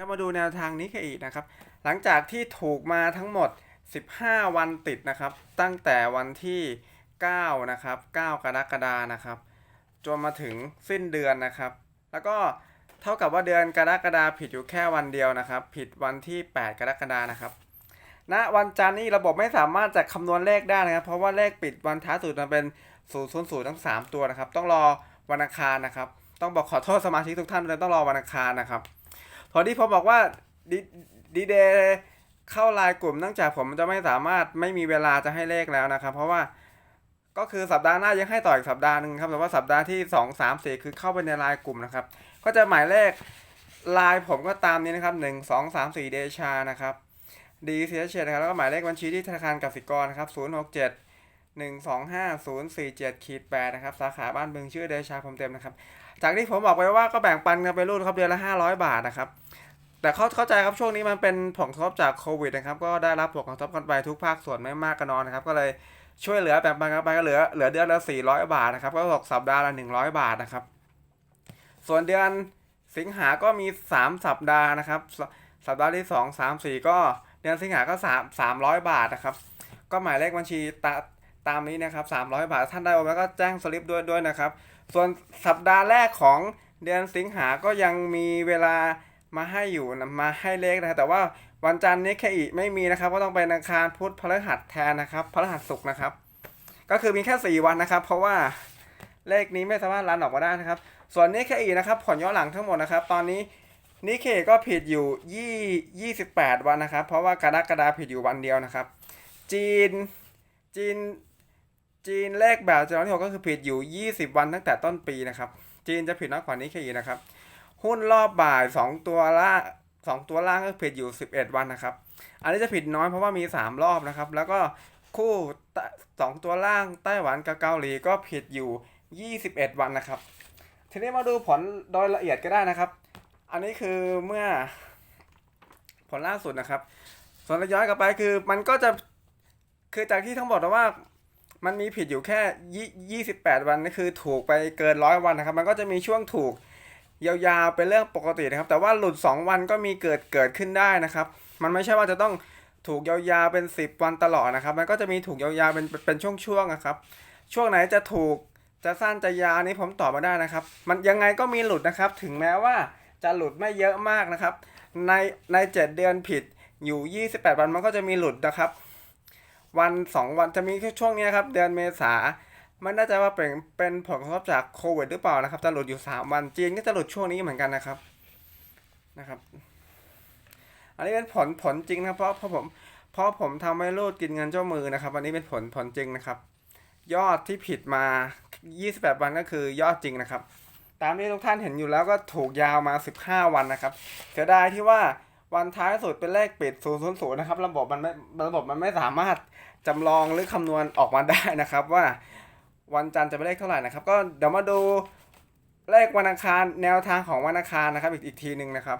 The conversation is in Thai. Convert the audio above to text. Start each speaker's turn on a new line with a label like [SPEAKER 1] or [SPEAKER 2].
[SPEAKER 1] ครับมาดูแนวทางนี้กันอีกนะครับ หลังจากที่ถูกมาทั้งหมด 15 วันติดนะครับ ตั้งแต่วันที่ 9 นะครับ 9 กรกฎานะครับ จนมาถึงสิ้นเดือนนะครับ แล้วก็เท่ากับว่าเดือนกรกฎาผิดอยู่แค่วันเดียวนะครับ ผิดวันที่ 8 กรกฎานะครับณวันจันทร์นี่ระบบไม่สามารถจะคำนวณเลขได้นะครับ เพราะว่าเลขปิดวันท้ายสุดมันเป็น0 0 0ทั้ง 3 ตัวนะครับ ต้องรอวันอังคารนะครับ ต้องบอกขอโทษสมาชิกทุกท่านเลยต้องรอวันอังคารนะครับ พอที่ผมบอกว่าดีดีเดย์เข้าไลน์กลุ่มเนื่องจากผมจะไม่สามารถไม่มีเวลาจะให้เลขแล้วนะครับ เพราะว่าก็คือสัปดาห์หน้ายังให้ต่ออีกสัปดาห์หนึ่งครับแต่ว่าสัปดาห์ที่2 3 4คือเข้าไปในไลน์กลุ่มนะครับ ก็จะหมายเลขไลน์ผมก็ตามนี้นะครับ1 2 3 4เดชานะครับดีเสียเฉดนะครับแล้วก็หมายเลขบัญชีที่ธนาคารกสิกรนะครับ0 6 7 1 2 5 0 4 7ขีด8นะครับสาขาบ้านบึงชื่อเดชาผมเต็มนะครับ จากที่ผมบอกไปว่าก็แบ่งปันกันไปรุ่นครับเดือนละ500บาทนะครับ แต่เข้าเข้าใจครับช่วงนี้มันเป็นผลกระทบจากโควิดนะครับ ก็ได้รับผลกระทบกันไปทุกภาคส่วนไม่มากก็น้อยนะครับ ก็เลยช่วยเหลือแบ่งปันกันไปก็เหลือเหลือเดือนละ 400 บาทนะครับ ก็ตกสัปดาห์ละ 100 บาทนะครับ ส่วนเดือนสิงหาก็มี 3 สัปดาห์นะครับสสัปดาห์ที่ 2 3 4 ก็เดือนสิงหาก็3 300 บาทนะครับ ก็หมายเลขบัญชีตาตามนี้นะครับ 300 บาทท่านได้โอนแล้วก็แจ้งสลิปด้วยด้วยนะครับ ส่วนสัปดาห์แรกของเดือนสิงหาก็ยังมีเวลา มาให้อยู่นะมาให้เลขนะแต่ว่าวันจันทร์นี้แค่อีกไม่มีนะครับ ก็ต้องไปอังคารพุธพฤหัสแทนนะครับพฤหัสศุกร์นะครับ ก็คือมีแค่ 4 วันนะครับ เพราะว่าเลขนี้ไม่สามารถรันออกมาได้นะครับ ส่วนนี้แค่อีกนะครับ ผลย้อนหลังทั้งหมดนะครับ ตอนนี้นิเคก็ผิดอยู่ยี่28วันนะครับ เพราะว่ากรกฎาผิดอยู่วันเดียวนะครับ จีนจีนจีนเลขแบบจำนวนที่หกก็คือผิดอยู่20วันตั้งแต่ต้นปีนะครับ จีนจะผิดน้อยกว่านี้แค่อีกนะครับ หุ้นรอบบ่าย 2 ตัวล่าง2ตัวล่างก็ผิดอยู่ 11 วันนะครับ อันนี้จะผิดน้อยเพราะว่ามี 3 รอบนะครับ แล้วก็คู่ตสองตัวล่างไต้หวันกับเกาหลีก็ผิดอยู่ 21 วันนะครับ ทีนี้มาดูผลโดยละเอียดก็ได้นะครับ อันนี้คือเมื่อผลล่าสุดนะครับ ส่วนระย้อนกลับไปคือมันก็จะคือจากที่ทั้งหมดว่ามันมีผิดอยู่แค่ยี่สิบแปดวันนี่คือถูกไปเกินร้อยวันนะครับ มันก็จะมีช่วงถูก ยาวๆเป็นเรื่องปกตินะครับ แต่ว่าหลุด 2 วันก็มีเกิดเกิดขึ้นได้นะครับ มันไม่ใช่ว่าจะต้องถูกยาวๆเป็น 10 วันตลอดนะครับ มันก็จะมีถูกยาวๆเป็นเป็นช่วงๆนะครับ ช่วงไหนจะถูกจะสั้นจะยาวนี่ผมตอบมาได้นะครับ มันยังไงก็มีหลุดนะครับ ถึงแม้ว่าจะหลุดไม่เยอะมากนะครับ ในใน 7 เดือนผิดอยู่ 28 วันมันก็จะมีหลุดนะครับ วันสองวันจะมีช่วงนี้ครับ เดือนเมษา มันน่าจะว่าเป็นเป็นผลกระทบจากโควิดหรือเปล่านะครับ จะหลุดอยู่ 3 วันจีนก็จะหลุดช่วงนี้เหมือนกันนะครับนะครับ อันนี้เป็นผลผลจริงนะเพราะเพราะผมเพราะผมทำให้รูดกินเงินเจ้ามือนะครับ อันนี้เป็นผลผลจริงนะครับ ยอดที่ผิดมา 28 วันก็คือยอดจริงนะครับ ตามที่ทุกท่านเห็นอยู่แล้วก็ถูกยาวมา 15 วันนะครับเสียดายที่ว่าวันท้ายสุดเป็นเลขปิด000นะครับ ระบบมันไม่ระบบมันไม่สามารถจำลองหรือคำนวณออกมาได้นะครับว่า วันจันทร์จะเป็นเลขเท่าไหร่นะครับ ก็เดี๋ยวมาดูเลขวันอังคารแนวทางของวันอังคารนะครับ อีกอีกทีหนึ่งนะครับ